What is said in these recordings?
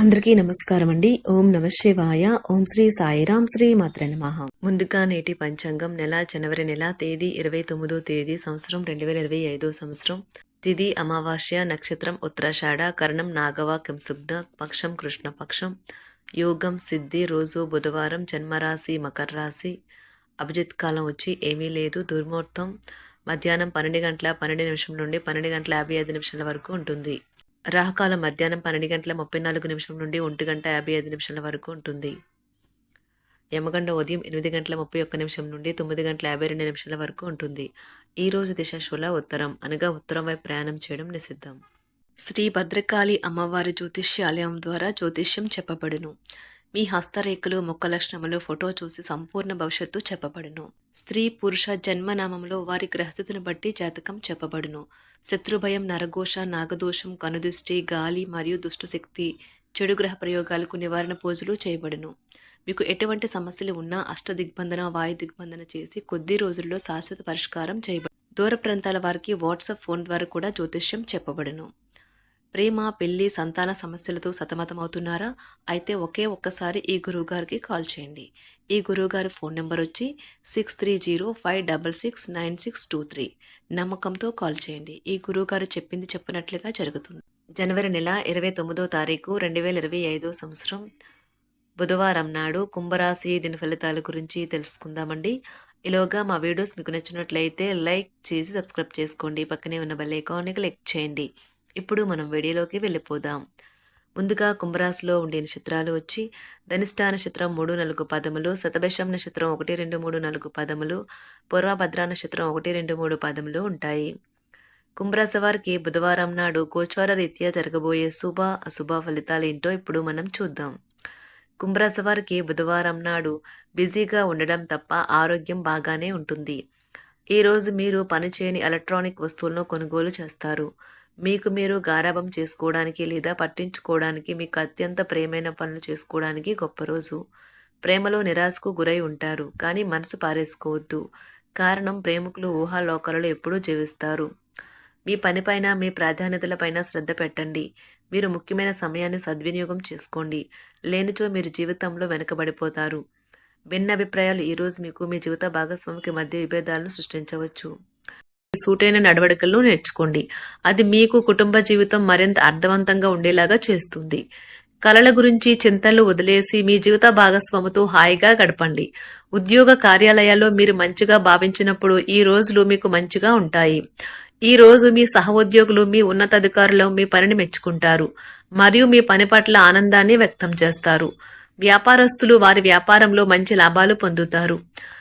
అందరికీ నమస్కారం అండి ఓం నమ శివాయ. ఓం శ్రీ సాయిరాం శ్రీ మాత్ర నమః. ముందుగా నేటి పంచాంగం నెల జనవరి నెల తేదీ ఇరవై తొమ్మిదో తేదీ సంవత్సరం రెండు వేల ఇరవై ఐదో సంవత్సరం. తిది అమావాస్య నక్షత్రం ఉత్తరాషాఢ కర్ణం నాగవ కింసుగ్న పక్షం కృష్ణ పక్షం. యోగం సిద్ధి రోజు బుధవారం జన్మరాశి మకర రాశి. అభిజిత్ కాలం వచ్చి ఏమీ లేదు దుర్ముహూర్తం. మధ్యాహ్నం పన్నెండు గంటల పన్నెండు నిమిషం నుండి పన్నెండు గంటల యాభై ఐదు నిమిషాల వరకు ఉంటుంది. రాహకాలం మధ్యాహ్నం పన్నెండు గంటల ముప్పై నాలుగు నిమిషం నుండి ఒంటి గంట యాభై ఐదు నిమిషాల వరకు ఉంటుంది. యమగండ ఉదయం ఎనిమిది గంటల ముప్పై ఒక్క నిమిషం నుండి తొమ్మిది గంటల యాభై రెండు నిమిషాల వరకు ఉంటుంది. ఈ రోజు దిశ ఉత్తరం. అనగా ఉత్తరం వైపు ప్రయాణం చేయడం నిషిద్ధం. శ్రీ భద్రకాళి అమ్మవారి జ్యోతిష్యాలయం ద్వారా జ్యోతిష్యం చెప్పబడును. మీ హస్తరేఖలు ముఖ లక్షణములు ఫోటో చూసి సంపూర్ణ భవిష్యత్తు చెప్పబడును. స్త్రీ పురుష జన్మనామంలో వారి గ్రహస్థితిని బట్టి జాతకం చెప్పబడును. శత్రుభయం నరఘోష నాగదోషం కనుదిష్టి గాలి మరియు దుష్టశక్తి చెడు గ్రహ ప్రయోగాలకు నివారణ పూజలు చేయబడును. మీకు ఎటువంటి సమస్యలు ఉన్నా అష్ట దిగ్బంధన వాయు దిగ్బంధన చేసి కొద్ది రోజుల్లో శాశ్వత పరిష్కారం చేయబడు దూర ప్రాంతాల వారికి వాట్సాప్ ఫోన్ ద్వారా కూడా జ్యోతిష్యం చెప్పబడును. ప్రేమ పెళ్ళి సంతాన సమస్యలతో సతమతమవుతున్నారా? అయితే ఒకే ఒక్కసారి ఈ గురువుగారికి కాల్ చేయండి. ఈ గురువుగారి ఫోన్ నెంబర్ వచ్చి six three zero five double six nine six two three నమ్మకంతో కాల్ చేయండి. ఈ గురువుగారు చెప్పింది చెప్పినట్లుగా జరుగుతుంది. జనవరి నెల ఇరవై తొమ్మిదో తారీఖు రెండు వేల ఇరవై ఐదో సంవత్సరం బుధవారం నాడు కుంభరాశి దిన ఫలితాల గురించి తెలుసుకుందామండి. ఇలాగా మా వీడియోస్ మీకు నచ్చినట్లయితే లైక్ చేసి సబ్స్క్రైబ్ చేసుకోండి. పక్కనే ఉన్న బెల్ ఐకాన్ని క్లిక్ చేయండి. ఇప్పుడు మనం వీడియోలోకి వెళ్ళిపోదాం. ముందుగా కుంభరాశిలో ఉండే నక్షత్రాలు వచ్చి ధనిష్ట నక్షత్రం మూడు నాలుగు పదములు శతభిషం నక్షత్రం ఒకటి రెండు మూడు నాలుగు పదములు పూర్వభద్ర నక్షత్రం ఒకటి రెండు మూడు పదములు ఉంటాయి. కుంభరాశి వారికి బుధవారం నాడు గోచార రీత్యా జరగబోయే శుభ అశుభ ఫలితాలు ఏంటో ఇప్పుడు మనం చూద్దాం. కుంభరాశి వారికి బుధవారం నాడు బిజీగా ఉండడం తప్ప ఆరోగ్యం బాగానే ఉంటుంది. ఈరోజు మీరు పనిచేయని ఎలక్ట్రానిక్ వస్తువులను కొనుగోలు చేస్తారు. మీకు మీరు గారాభం చేసుకోవడానికి లేదా పట్టించుకోవడానికి మీకు అత్యంత ప్రేమైన పనులు చేసుకోవడానికి గొప్ప రోజు. ప్రేమలో నిరాశకు గురై ఉంటారు కానీ మనసు పారేసుకోవద్దు. కారణం ప్రేమికులు ఊహాలోకాలలో ఎప్పుడూ జీవిస్తారు. మీ పనిపైన మీ ప్రాధాన్యతలపైన శ్రద్ధ పెట్టండి. మీరు ముఖ్యమైన సమయాన్ని సద్వినియోగం చేసుకోండి. లేనిచో మీరు జీవితంలో వెనుకబడిపోతారు. భిన్న అభిప్రాయాలు ఈరోజు మీకు మీ జీవిత భాగస్వామికి మధ్య విభేదాలను సృష్టించవచ్చు. సూటైన నడవడికలను నేర్చుకోండి. అది మీకు కుటుంబ జీవితం మరింత అర్థవంతంగా ఉండేలాగా చేస్తుంది. కలల గురించి చింతలు వదిలేసి మీ జీవిత భాగస్వామితో హాయిగా గడపండి. ఉద్యోగ కార్యాలయాల్లో మీరు మంచిగా భావించినప్పుడు ఈ రోజులు మీకు మంచిగా ఉంటాయి. ఈ రోజు మీ సహోద్యోగులు మీ ఉన్నతాధికారులు మీ పనిని మెచ్చుకుంటారు. మరియు మీ పని పట్ల ఆనందాన్ని వ్యక్తం చేస్తారు. వ్యాపారస్తులు వారి వ్యాపారంలో మంచి లాభాలు పొందుతారు.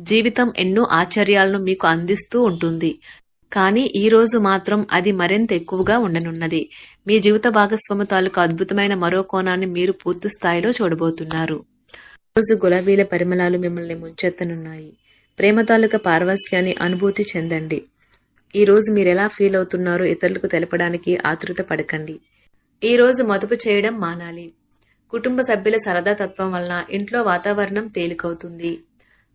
జీవితం ఎన్నో ఆశ్చర్యాలను మీకు అందిస్తూ ఉంటుంది. కానీ ఈ రోజు మాత్రం అది మరింత ఎక్కువగా ఉండనున్నది. మీ జీవిత భాగస్వామి తాలూకు అద్భుతమైన మరో కోణాన్ని మీరు పూర్తి స్థాయిలో చూడబోతున్నారు. రోజు గులాబీల పరిమళాలు మిమ్మల్ని ముంచెత్తనున్నాయి. ప్రేమ తాలూకా పారవస్యాన్ని అనుభూతి చెందండి. ఈ రోజు మీరు ఎలా ఫీల్ అవుతున్నారో ఇతరులకు తెలపడానికి ఆతృత పడకండి. ఈ రోజు మదుపు చేయడం మానాలి. కుటుంబ సభ్యుల సరదా తత్వం వలన ఇంట్లో వాతావరణం తేలికవుతుంది.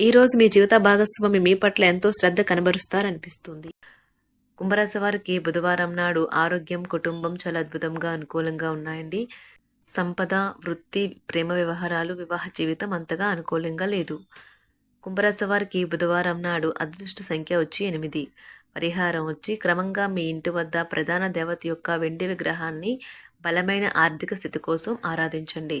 ఈ రోజు మీ జీవిత భాగస్వామి మీ పట్ల ఎంతో శ్రద్ధ కనబరుస్తారనిపిస్తుంది. కుంభరాశి వారికి బుధవారం నాడు ఆరోగ్యం కుటుంబం చాలా అద్భుతంగా అనుకూలంగా ఉన్నాయండి. సంపద వృత్తి ప్రేమ వ్యవహారాలు వివాహ జీవితం అంతగా అనుకూలంగా లేదు. కుంభరాశి వారికి బుధవారం నాడు అదృష్ట సంఖ్య వచ్చి ఎనిమిది. పరిహారం వచ్చి క్రమంగా మీ ఇంటి వద్ద ప్రధాన దేవత యొక్క వెండి విగ్రహాన్ని బలమైన ఆర్థిక స్థితి కోసం ఆరాధించండి.